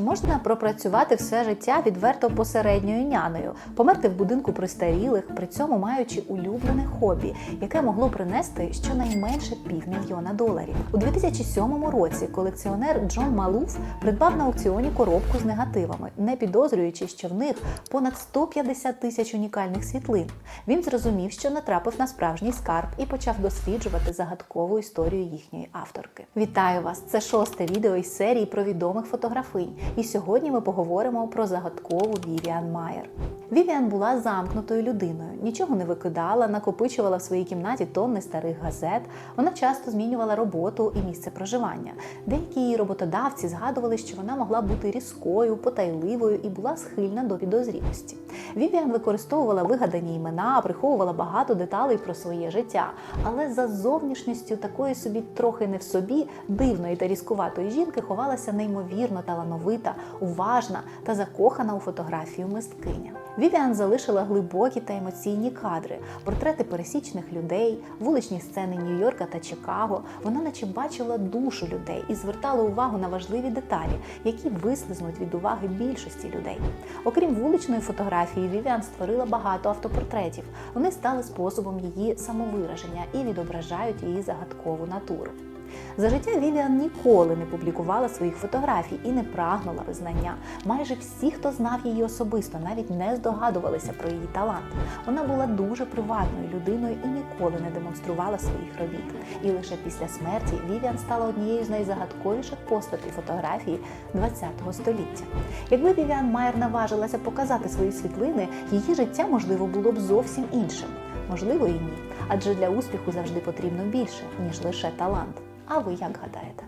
Можна пропрацювати все життя відверто посередньою няною, померти в будинку престарілих, при цьому маючи улюблене хобі, яке могло принести щонайменше півмільйона доларів. У 2007 році колекціонер Джон Малуф придбав на аукціоні коробку з негативами, не підозрюючи, що в них понад 150 тисяч унікальних світлин. Він зрозумів, що натрапив на справжній скарб і почав досліджувати загадкову історію їхньої авторки. Вітаю вас! Це шосте відео із серії про відомих фотографинь. І сьогодні ми поговоримо про загадкову Вівіан Майер. Вівіан була замкнутою людиною, нічого не викидала, накопичувала в своїй кімнаті тонни старих газет. Вона часто змінювала роботу і місце проживання. Деякі її роботодавці згадували, що вона могла бути різкою, потайливою і була схильна до підозрілості. Вівіан використовувала вигадані імена, приховувала багато деталей про своє життя, але за зовнішністю такої собі трохи не в собі дивної та різкуватої жінки ховалася неймовірно талановита, уважна та закохана у фотографію мисткиня. Вівіан залишила глибокі та емоційні кадри, портрети пересічних людей, вуличні сцени Нью-Йорка та Чикаго. Вона наче бачила душу людей і звертала увагу на важливі деталі, які вислизнуть від уваги більшості людей. Окрім вуличної фотографії, Вівіан створила багато автопортретів. Вони стали способом її самовираження і відображають її загадкову натуру. За життя Вівіан ніколи не публікувала своїх фотографій і не прагнула визнання. Майже всі, хто знав її особисто, навіть не здогадувалися про її талант. Вона була дуже приватною людиною і ніколи не демонструвала своїх робіт. І лише після смерті Вівіан стала однією з найзагадковіших постатей фотографії ХХ століття. Якби Вівіан Майер наважилася показати свої світлини, її життя можливо було б зовсім іншим. Можливо, і ні. Адже для успіху завжди потрібно більше, ніж лише талант. А ви як гадаєте?